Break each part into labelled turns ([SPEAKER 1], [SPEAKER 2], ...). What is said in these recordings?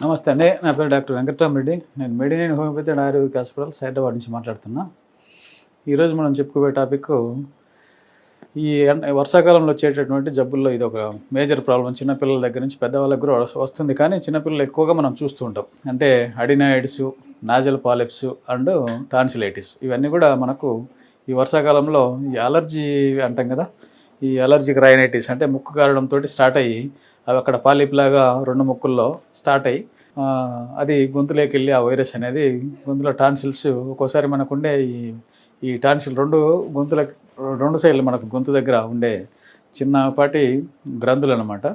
[SPEAKER 1] నమస్తే అండి. నా పేరు డాక్టర్ వెంకట్రామరెడ్డి నేను Medineni homeopathy and ayurvedic hospitals Hyderabad నుంచి మాట్లాడుతున్నా. ఈరోజు మనం చెప్పుకోబోయే టాపిక్ ఈ వర్షాకాలంలో వచ్చేటటువంటి జబ్బుల్లో ఇది ఒక మేజర్ ప్రాబ్లం. చిన్నపిల్లల దగ్గర నుంచి పెద్దవాళ్ళకి కూడా వస్తుంది. కానీ చిన్నపిల్లలు ఎక్కువగా మనం చూస్తూ ఉంటాం. అంటే adenoids nasal polyps and tonsillitis. ఇవన్నీ కూడా మనకు ఈ వర్షాకాలంలో ఈ అలర్జీ అంటాం కదా ఈ అలర్జిక్ రైనైటిస్ అంటే ముక్కు కారడంతో స్టార్ట్ అయ్యి అవి అక్కడ పాలిప్లాగా రెండు ముక్కుల్లో స్టార్ట్ అయ్యి అది గొంతులోకి వెళ్ళి ఆ వైరస్ అనేది గొంతులో టాన్సిల్స్ ఒక్కోసారి మనకుండే ఈ ఈ టాన్సిల్ రెండు గొంతుల రెండు సైడ్లు మనకు గొంతు దగ్గర ఉండే చిన్నపాటి గ్రంథులు అనమాట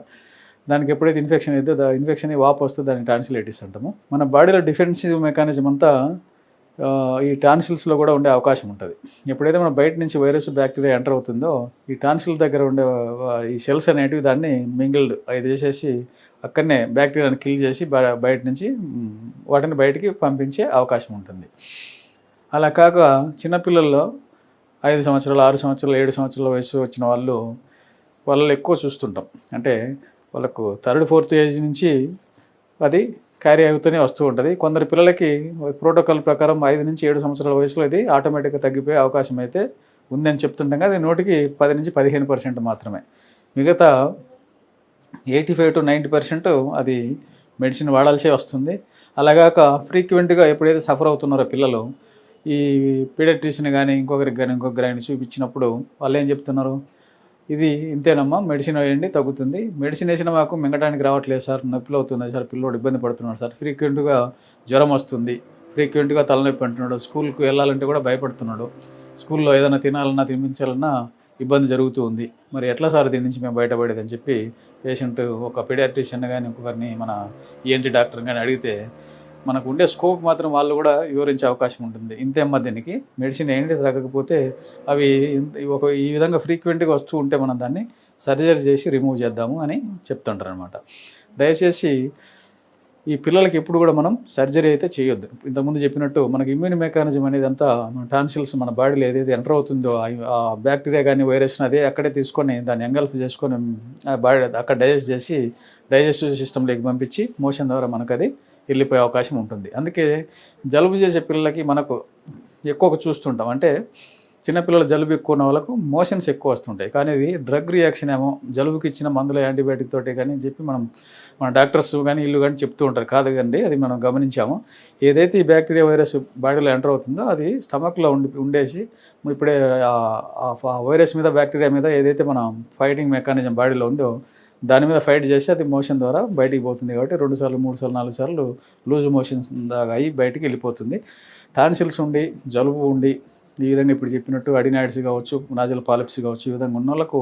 [SPEAKER 1] దానికి ఎప్పుడైతే ఇన్ఫెక్షన్ అయితే ఇన్ఫెక్షన్ వాపు వస్తే దాన్ని టాన్సిలైటిస్ అంటాము. మన బాడీలో డిఫెన్సివ్ మెకానిజం అంతా ఈ టాన్సిల్స్లో కూడా ఉండే అవకాశం ఉంటుంది. ఎప్పుడైతే మన బయట నుంచి వైరస్ బ్యాక్టీరియా ఎంటర్ అవుతుందో ఈ టాన్సిల్ దగ్గర ఉండే ఈ సెల్స్ అనేటివి దాన్ని మింగిల్డ్ అది చేసేసి అక్కడనే బ్యాక్టీరియాని కిల్ చేసి బయట నుంచి వాటిని బయటికి పంపించే అవకాశం ఉంటుంది. అలా కాక చిన్నపిల్లల్లో ఐదు సంవత్సరాలు ఆరు సంవత్సరాలు ఏడు సంవత్సరాల వయసు వచ్చిన వాళ్ళు వాళ్ళని ఎక్కువ చూస్తుంటాం. అంటే వాళ్ళకు థర్డ్ ఫోర్త్ ఏజ్ నుంచి అది క్యారీ అవుతూనే వస్తూ ఉంటుంది. కొందరు పిల్లలకి ప్రోటోకాల్ ప్రకారం ఐదు నుంచి ఏడు సంవత్సరాల వయసులో ఇది ఆటోమేటిక్గా తగ్గిపోయే అవకాశం అయితే ఉందని చెప్తుండగా అది నూటికి పది నుంచి పదిహేను పర్సెంట్ మాత్రమే. మిగతా eighty five to ninety percent అది మెడిసిన్ వాడాల్సే వస్తుంది. అలాగాక ఫ్రీక్వెంట్గా ఎప్పుడైతే సఫర్ అవుతున్నారో పిల్లలు ఈ పీడియాట్రిషియన్ కానీ ఇంకొకరికి కానీ ఇంకొక కానీ చూపించినప్పుడు వాళ్ళు ఏం చెప్తున్నారు? ఇది ఇంతేనమ్మా మెడిసిన్ వేయండి తగ్గుతుంది. మెడిసిన్ వేసిన మాకు మింగడానికి రావట్లేదు సార్. నొప్పిలో అవుతుంది సార్. పిల్లోడు ఇబ్బంది పడుతున్నాడు సార్. ఫ్రీక్వెంట్గా జ్వరం వస్తుంది. ఫ్రీక్వెంట్గా తలనొప్పి అంటున్నాడు. స్కూల్కి వెళ్ళాలంటే కూడా భయపడుతున్నాడు. స్కూల్లో ఏదైనా తినాలన్నా తినిపించాలన్నా ఇబ్బంది జరుగుతూ ఉంది. మరి ఎట్లా సార్ దీని నుంచి మేము బయటపడేది అని చెప్పి పేషెంట్ ఒక పీడియాట్రిషియన్ కానీ ఇంకొకరిని మన ఈఎన్టీ డాక్టర్ కానీ అడిగితే మనకు ఉండే స్కోప్ మాత్రం వాళ్ళు కూడా వివరించే అవకాశం ఉంటుంది. ఇంతేమ్మా దీనికి. మెడిసిన్ ఏంటి తగ్గకపోతే అవి ఇంత- ఒక ఈ విధంగా ఫ్రీక్వెంట్గా వస్తూ ఉంటే మనం దాన్ని సర్జరీ చేసి రిమూవ్ చేద్దాము అని చెప్తుంటారు అనమాట దయచేసి ఈ పిల్లలకి ఎప్పుడు కూడా మనం సర్జరీ అయితే చేయొద్దు. ఇంతకుముందు చెప్పినట్టు మనకి ఇమ్యూన్ మెకానిజం అనేది అంతా మన టాన్సిల్స్ మన బాడీలో ఏదైతే ఎంటర్ అవుతుందో ఆ- బ్యాక్టీరియా కానీ వైరస్ అదే అక్కడే తీసుకొని దాన్ని ఎంగల్ఫ్ చేసుకొని బాడీ అక్కడ డైజెస్ట్ చేసి డైజెస్టివ్ సిస్టంలోకి పంపించి మోషన్ ద్వారా మనకు అది వెళ్ళిపోయే అవకాశం ఉంటుంది. అందుకే జలుబు చేసే పిల్లలకి మనకు ఎక్కువ చూస్తుంటాం. అంటే చిన్నపిల్లల జలుబు ఎక్కువ ఉన్న వాళ్ళకు మోషన్స్ ఎక్కువ వస్తుంటాయి. కానీ ఇది డ్రగ్ రియాక్షన్ ఏమో జలుబుకి ఇచ్చిన మందుల యాంటీబయాటిక్ తోటే కానీ చెప్పి మనం మన డాక్టర్స్ కానీ ఇల్లు కానీ చెప్తూ ఉంటారు. కాదు కండి అది మనం గమనించాము. ఏదైతే ఈ బ్యాక్టీరియా వైరస్ బాడీలో ఎంటర్ అవుతుందో అది స్టమక్లో ఉండి ఉండేసి ఇప్పుడే ఆ- వైరస్ మీద బ్యాక్టీరియా మీద ఏదైతే మన ఫైటింగ్ మెకానిజం బాడీలో ఉందో దాని మీద ఫైట్ చేసి అది మోషన్ ద్వారా బయటికి పోతుంది కాబట్టి రెండు సార్లు మూడు సార్లు నాలుగు సార్లు లూజ్ మోషన్స్ దాకా అయ్యి బయటికి వెళ్ళిపోతుంది. టాన్సిల్స్ ఉండి జలుబు ఉండి ఈ విధంగా ఇప్పుడు చెప్పినట్టు అడినాయిడ్స్ కావచ్చు నాజల్ పాలిప్స్ కావచ్చు ఈ విధంగా ఉన్న వాళ్ళకు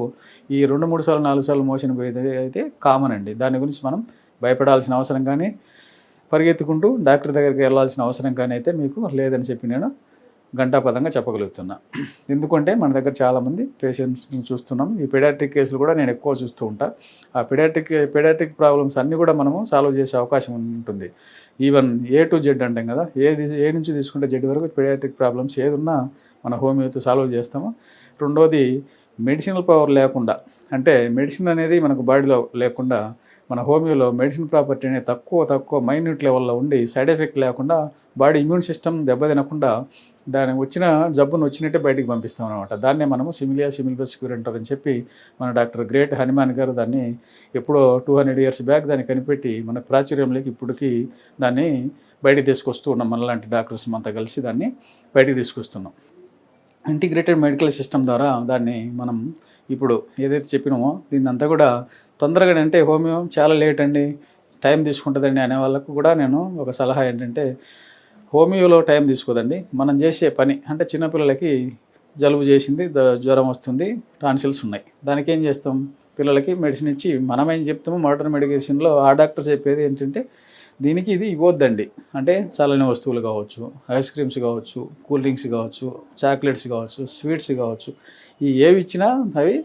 [SPEAKER 1] ఈ రెండు మూడు సార్లు నాలుగు సార్లు మోషన్ పోయేది అయితే కామన్ అండి. దాని గురించి మనం భయపడాల్సిన అవసరం కానీ పరిగెత్తుకుంటూ డాక్టర్ దగ్గరికి వెళ్ళాల్సిన అవసరం కానీ అయితే మీకు లేదని చెప్పి నేను గంటాపదంగా చెప్పగలుగుతున్నా. ఎందుకంటే మన దగ్గర చాలామంది పేషెంట్స్ని చూస్తున్నాం. ఈ పెడాట్రిక్ కేసులు కూడా నేను ఎక్కువ చూస్తూ ఉంటా. ఆ పెడాట్రిక్ పెడాట్రిక్ ప్రాబ్లమ్స్ అన్నీ కూడా మనము సాల్వ్ చేసే అవకాశం ఉంటుంది. ఈవెన్ ఏ టు జెడ్ అంటాం కదా. ఏది ఏ నుంచి తీసుకుంటే జెడ్ వరకు పెడాట్రిక్ ప్రాబ్లమ్స్ ఏదున్నా మన హోమియోతో సాల్వ్ చేస్తాము. రెండోది మెడిసినల్ పవర్ లేకుండా అంటే మెడిసిన్ అనేది మనకు బాడీలో లేకుండా మన హోమియోలో మెడిసిన్ ప్రాపర్టీ అనేది తక్కువ తక్కువ మైన్యూట్ లెవెల్లో ఉండి సైడ్ ఎఫెక్ట్ లేకుండా బాడీ ఇమ్యూన్ సిస్టమ్ దెబ్బతినకుండా దాని వచ్చిన జబ్బును వచ్చినట్టే బయటికి పంపిస్తాం అనమాట దాన్నే మనము సిమిలియా సిమిల్బస్ క్యూరెంటర్ అని చెప్పి మన డాక్టర్ గ్రేట్ హనుమాన్ గారు దాన్ని ఎప్పుడో టూ హండ్రెడ్ ఇయర్స్ బ్యాక్ దాన్ని కనిపెట్టి మన ప్రాచుర్యంలోకి ఇప్పటికి దాన్ని బయటికి తీసుకొస్తూ ఉన్నాం. మనలాంటి డాక్టర్స్ అంతా కలిసి దాన్ని బయటికి తీసుకొస్తున్నాం. ఇంటిగ్రేటెడ్ మెడికల్ సిస్టమ్ ద్వారా దాన్ని మనం ఇప్పుడు ఏదైతే చెప్పినామో దీన్ని అంతా కూడా తొందరగా అంటే హోమియో చాలా లేట్ అండి టైం తీసుకుంటుందండి అనే వాళ్ళకు కూడా నేను ఒక సలహా ఏంటంటే హోమియోలో టైం తీసుకోదండి. మనం చేసే పని అంటే చిన్నపిల్లలకి జలుబు చేసింది జ్వరం వస్తుంది టాన్సిల్స్ ఉన్నాయి. దానికి ఏం చేస్తాం? పిల్లలకి మెడిసిన్ ఇచ్చి మనం ఏం చెప్తాము మోడర్న్ మెడికేషన్లో ఆ డాక్టర్ చెప్పేది ఏంటంటే దీనికి ఇది ఇవ్వద్దండి. అంటే చల్లని వస్తువులు కావచ్చు ఐస్ క్రీమ్స్ కావచ్చు కూల్ డ్రింక్స్ కావచ్చు చాక్లెట్స్ కావచ్చు స్వీట్స్ కావచ్చు. ఈ ఏవి ఇచ్చినా అవి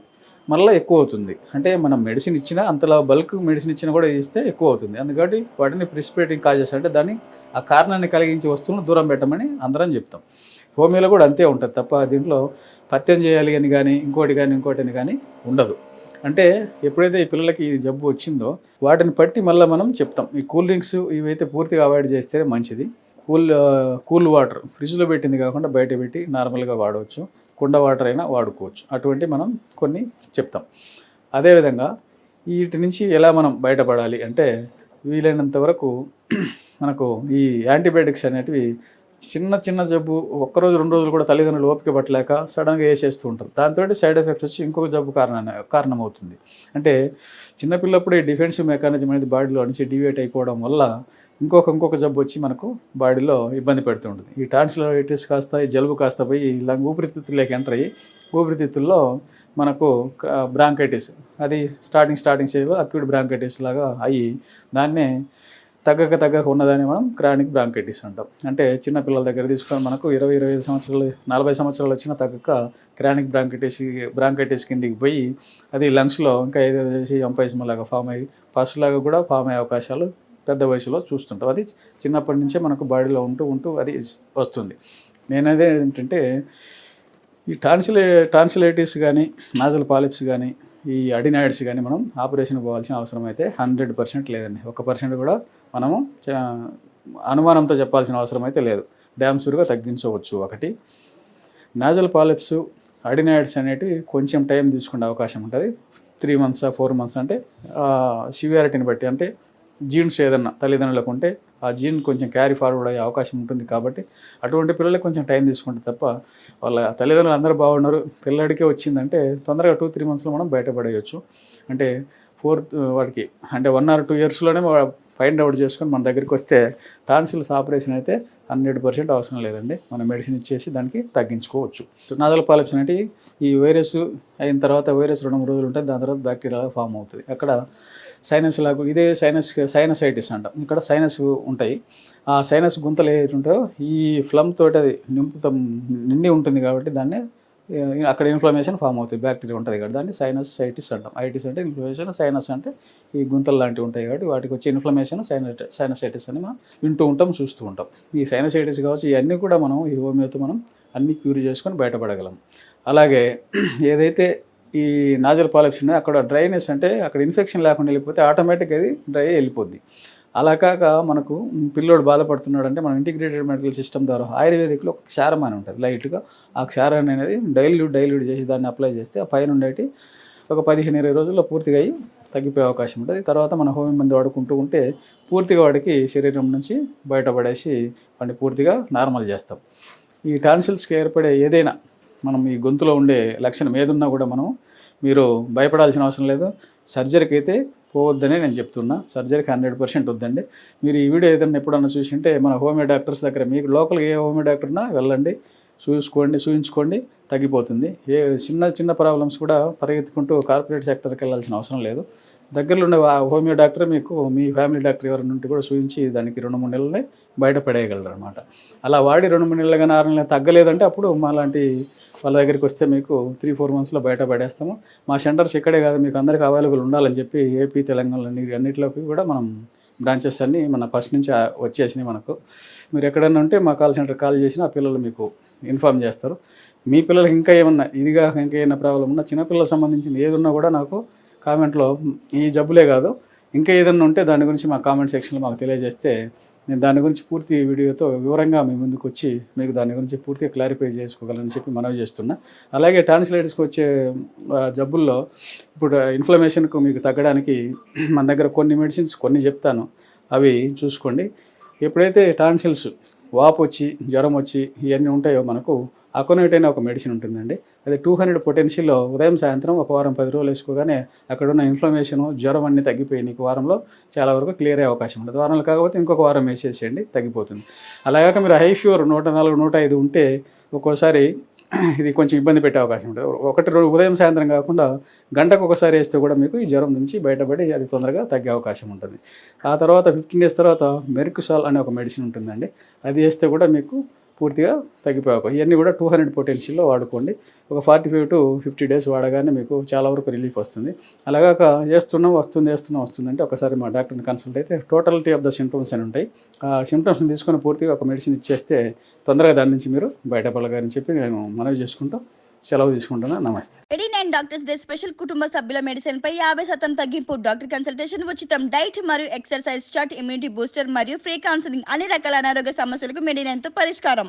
[SPEAKER 1] మళ్ళీ ఎక్కువ అవుతుంది. అంటే మనం మెడిసిన్ ఇచ్చినా అంతలా బల్క్ మెడిసిన్ ఇచ్చినా కూడా ఇస్తే ఎక్కువ అవుతుంది. అందుకని వాటిని ప్రిసిపేటింగ్ కాజెస్ అంటే దాన్ని ఆ కారణాన్ని కలిగించే వస్తువులను దూరం పెట్టమని అందరం చెప్తాం. హోమియోలో కూడా అంతే ఉంటుంది తప్ప దీంట్లో పత్యం చేయాలి అని కానీ ఇంకోటి కానీ ఇంకోటి అని కానీ ఉండదు. అంటే ఎప్పుడైతే ఈ పిల్లలకి ఈ జబ్బు వచ్చిందో వాటిని బట్టి మళ్ళీ మనం చెప్తాం. ఈ కూల్ డ్రింక్స్ ఇవైతే పూర్తిగా అవాయిడ్ చేస్తే మంచిది. Cool cool water. ఫ్రిడ్జ్లో పెట్టింది కాకుండా బయట పెట్టి నార్మల్గా వాడవచ్చు కుండ వాటర్ అయినా వాడుకోవచ్చు. అటువంటి మనం కొన్ని చెప్తాం. అదేవిధంగా వీటి నుంచి ఎలా మనం బయటపడాలి అంటే వీలైనంత వరకు మనకు ఈ యాంటీబయాటిక్స్ అనేటివి చిన్న చిన్న జబ్బు ఒక్కరోజు రెండు రోజులు కూడా తల్లిదండ్రులు ఓపిక పట్టలేక సడన్గా వేసేస్తూ ఉంటారు. దాంతో సైడ్ ఎఫెక్ట్స్ వచ్చి ఇంకొక జబ్బు కారణ కారణమవుతుంది. అంటే చిన్నపిల్లప్పుడే డిఫెన్సివ్ మెకానిజం అనేది బాడీలో నుంచి డివేట్ అయిపోవడం వల్ల ఇంకొక ఇంకొక జబ్బు వచ్చి మనకు బాడీలో ఇబ్బంది పెడుతుంటుంది ఈ టాన్సిలైటిస్ కాస్త ఈ జలుబు కాస్త పోయి లంగ్ ఊపిరితిత్తుల్లోకి ఎంటర్ అయ్యి ఊపిరితిత్తుల్లో మనకు బ్రాంకైటిస్. అది స్టార్టింగ్ స్టార్టింగ్ స్టేజ్లో అక్యూట్ బ్రాంకైటిస్ లాగా అయ్యి దాన్నే తగ్గక తగ్గక ఉన్నదాన్ని మనం క్రానిక్ బ్రాంకైటిస్ అంటాం. అంటే చిన్నపిల్లల దగ్గర తీసుకొని మనకు ఇరవై ఇరవై ఐదు సంవత్సరాలు నలభై సంవత్సరాలు వచ్చిన తగ్గక క్రానిక్ బ్రాంకైటిస్ బ్రాంకైటిస్ కిందికి పోయి అది లంగ్స్లో ఇంకా ఏదో చేసి ఎంపైజం లాగా ఫామ్ అయ్యి పస్ లాగా కూడా ఫామ్ అయ్యే అవకాశాలు పెద్ద వయసులో చూస్తుంటాం. అది చిన్నప్పటి నుంచే మనకు బాడీలో ఉంటూ ఉంటూ అది వస్తుంది. నేనదే ఏంటంటే ఈ టాన్సిలే టాన్సిలైటిస్ కానీ నాజల్ పాలిప్స్ కానీ ఈ అడినాయిడ్స్ కానీ మనం ఆపరేషన్ పోవాల్సిన అవసరం అయితే హండ్రెడ్ పర్సెంట్ లేదండి. ఒక పర్సెంట్ కూడా మనము చ- అనుమానంతో చెప్పాల్సిన అవసరం అయితే లేదు. డ్యామ్ షూర్గా తగ్గించవచ్చు ఒకటి. నాజల్ పాలిప్స్ అడినాయిడ్స్ అనేటివి కొంచెం టైం తీసుకునే అవకాశం ఉంటుంది. త్రీ మంత్స్ ఫోర్ మంత్స్ అంటే సివియారిటీని బట్టి అంటే జీన్స్ ఏదన్నా తల్లిదండ్రులకు ఉంటే ఆ జీన్ కొంచెం క్యారీ ఫార్వర్డ్ అయ్యే అవకాశం ఉంటుంది కాబట్టి అటువంటి పిల్లలకి కొంచెం టైం తీసుకుంటే తప్ప వాళ్ళ తల్లిదండ్రులు అందరూ బాగున్నారు. పిల్లడికే వచ్చిందంటే తొందరగా టూ త్రీ మంత్స్లో మనం బయటపడేయచ్చు. అంటే ఫోర్త్ వాడికి అంటే వన్ ఆర్ టూ ఇయర్స్లోనే ఫైండ్ అవుట్ చేసుకొని మన దగ్గరికి వస్తే టాన్సిల్స్ ఆపరేషన్ అయితే హండ్రెడ్ పర్సెంట్ అవసరం లేదండి. మనం మెడిసిన్ ఇచ్చేసి దానికి తగ్గించుకోవచ్చు. సో నాదల పాలిప్స్ అంటే ఈ వైరస్ అయిన తర్వాత వైరస్ రెండు మూడు రోజులు ఉంటుంది దాని తర్వాత బ్యాక్టీరియా ఫామ్ అవుతుంది. అక్కడ సైనస్ లాగా ఇదే సైనస్ సైనసైటిస్ అంటాం. ఇక్కడ సైనస్ ఉంటాయి. ఆ సైనస్ గుంతలు ఏదైతే ఉంటాయో ఈ ఫ్లమ్ తోటి అది నింపుతం నిండి ఉంటుంది కాబట్టి దాన్ని అక్కడ ఇన్ఫ్లమేషన్ ఫామ్ అవుతుంది బ్యాక్టీరియా ఉంటుంది కాబట్టి దాన్ని సైనస్ సైటిస్ అంటాం. ఐటిస్ అంటే ఇన్ఫ్లమేషన్ సైనస్ అంటే ఈ గుంతలు లాంటివి ఉంటాయి కాబట్టి వాటికి వచ్చే ఇన్ఫ్లమేషన్ సైనట్ సైనసైటిస్ అని మనం వింటూ ఉంటాం చూస్తూ ఉంటాం. ఈ సైనసైటిస్ కావచ్చు ఇవన్నీ కూడా మనం ఈ హోమియోతో మనం అన్ని క్యూర్ చేసుకొని బయటపడగలం. అలాగే ఏదైతే ఈ నాజల్ పాలక్షన్ అక్కడ డ్రైనెస్ అంటే అక్కడ ఇన్ఫెక్షన్ లేకుండా వెళ్ళిపోతే ఆటోమేటిక్ అది డ్రై వెళ్ళిపోద్ది. అలా కాక మనకు పిల్లోడు బాధపడుతున్నాడు అంటే మనం ఇంటిగ్రేటెడ్ మెడికల్ సిస్టమ్ ద్వారా ఆయుర్వేదిక్లో ఒక క్షారం అని ఉంటుంది. లైట్గా ఆ క్షారాన్ని అనేది డైల్యూట్ డైల్యూట్ చేసి దాన్ని అప్లై చేస్తే ఆ పైన ఉండేటి ఒక పదిహేను ఇరవై రోజుల్లో పూర్తిగా అయ్యి తగ్గిపోయే అవకాశం ఉంటుంది. తర్వాత మన హోమియం మంది వాడుకుంటూ ఉంటే పూర్తిగా వాడికి శరీరం నుంచి బయటపడేసి వాడిని పూర్తిగా నార్మల్ చేస్తాం. ఈ టాన్సిల్స్కి ఏర్పడే ఏదైనా మనం ఈ గొంతులో ఉండే లక్షణం ఏదున్నా కూడా మనం మీరు భయపడాల్సిన అవసరం లేదు. సర్జరీకి అయితే పోవద్దనే నేను చెప్తున్నా. సర్జరీకి హండ్రెడ్ పర్సెంట్ వద్దండి. మీరు ఈ వీడియో ఏదైనా ఎప్పుడన్నా చూసింటే మన హోమియో డాక్టర్స్ దగ్గర మీకు లోకల్ ఏ హోమియో డాక్టర్నా వెళ్ళండి. చూసుకోండి చూయించుకోండి తగ్గిపోతుంది. ఏ చిన్న చిన్న ప్రాబ్లమ్స్ కూడా పరిగెత్తుకుంటూ కార్పొరేట్ సెక్టర్కి వెళ్ళాల్సిన అవసరం లేదు. దగ్గరలో ఉండే హోమియో డాక్టర్ మీకు మీ ఫ్యామిలీ డాక్టర్ ఎవరైనా ఉంటే కూడా చూపించి దానికి రెండు మూడు నెలలే బయటపడేయగలరు అనమాట అలా వాడి రెండు మూడు నెలలు కానీ ఆరు నెలలు తగ్గలేదంటే అప్పుడు మాలాంటి వాళ్ళ దగ్గరికి వస్తే మీకు త్రీ ఫోర్ మంత్స్లో బయట పడేస్తాము. మా సెంటర్స్ ఇక్కడే కాదు మీకు అందరికీ అవైలబుల్ ఉండాలని చెప్పి ఏపీ తెలంగాణలో అన్నింటిలోకి కూడా మనం బ్రాంచెస్ అన్నీ మన ఫస్ట్ నుంచి వచ్చేసినాయి మనకు. మీరు ఎక్కడన్నా ఉంటే మా కాల్ సెంటర్ కాల్ చేసినా ఆ పిల్లలు మీకు ఇన్ఫామ్ చేస్తారు. మీ పిల్లలకి ఇంకా ఏమన్నా ఇదిగా ఇంకా ఏమైనా ప్రాబ్లం ఉన్నా చిన్నపిల్లలకు సంబంధించింది ఏదున్నా కూడా నాకు కామెంట్లో ఈ జబ్బులే కాదు. ఇంకా ఏదన్నా ఉంటే దాని గురించి మా కామెంట్ సెక్షన్లో మాకు తెలియజేస్తే నేను దాని గురించి పూర్తి వీడియోతో వివరంగా మీ ముందుకు వచ్చి మీకు దాని గురించి పూర్తిగా క్లారిఫై చేసుకోగలని చెప్పి మనవి చేస్తున్నా. అలాగే టాన్సిలైటిస్కి వచ్చే జబ్బుల్లో ఇప్పుడు ఇన్ఫ్లమేషన్కు మీకు తగ్గడానికి మన దగ్గర కొన్ని మెడిసిన్స్ కొన్ని చెప్తాను. అవి చూసుకోండి. ఎప్పుడైతే టాన్సిల్స్ వాపు వచ్చి జ్వరం వచ్చి ఇవన్నీ ఉంటాయో మనకు అకోనైట్ అయిన ఒక మెడిసిన్ ఉంటుందండి. అది టూ హండ్రెడ్ పొటెన్షియల్లో ఉదయం సాయంత్రం ఒక వారం పది రోజులు వేసుకోగానే అక్కడ ఉన్న ఇన్ఫ్లమేషన్ జ్వరం అన్నీ తగ్గిపోయి నీకు వారంలో చాలా వరకు క్లియర్ అయ్యే అవకాశం ఉంటుంది. వారంలో కాకపోతే ఇంకొక వారం వేసేసేయండి తగ్గిపోతుంది. అలాగాక మీరు హై ఫీవర్ నూట నాలుగు నూట ఐదు ఉంటే ఒక్కోసారి ఇది కొంచెం ఇబ్బంది పెట్టే అవకాశం ఉంటుంది. ఒకటి రోజు ఉదయం సాయంత్రం కాకుండా గంటకు ఒకసారి వేస్తే కూడా మీకు ఈ జ్వరం నుంచి బయటపడి అది తొందరగా తగ్గే అవకాశం ఉంటుంది. ఆ తర్వాత ఫిఫ్టీన్ డేస్ తర్వాత మెరుకుసాల్ అనే ఒక మెడిసిన్ ఉంటుందండి. అది వేస్తే కూడా మీకు పూర్తిగా తగ్గిపోయే అవకాశం ఇవన్నీ కూడా టూ హండ్రెడ్ పొటెన్షియల్లో వాడుకోండి. ఒక forty five to fifty days వాడగానే మీకు చాలా వరకు రిలీఫ్ వస్తుంది. అలాగాక వేస్తున్నాం వస్తుంది వేస్తున్నాం వస్తుంది అంటే ఒకసారి మా డాక్టర్ని కన్సల్ట్ అయితే టోటాలిటీ ఆఫ్ ద సిమ్టమ్స్ అని ఉంటాయి. ఆ సిమ్టమ్స్ని తీసుకొని పూర్తిగా ఒక మెడిసిన్ ఇచ్చేస్తే తొందరగా దాని నుంచి మీరు బయటపడగారని చెప్పి నేను మనవి చేసుకుంటూ సెలవు తీసుకుంటున్నా. నమస్తే.
[SPEAKER 2] A D nine doctors day special కుటుంబ సభ్యుల మెడిసిన్ పై యాభై శాతం తగ్గింపు డాక్టర్ కన్సల్టేషన్ ఉచితం డైట్ మరియు ఎక్సర్సైజ్ చార్ట్ ఇమ్యూనిటీ బూస్టర్ మరియు ఫ్రీ కౌన్సిలింగ్ అన్ని రకాల అనారోగ్య సమస్యలకు మెడినైన్తో పరిష్కారం.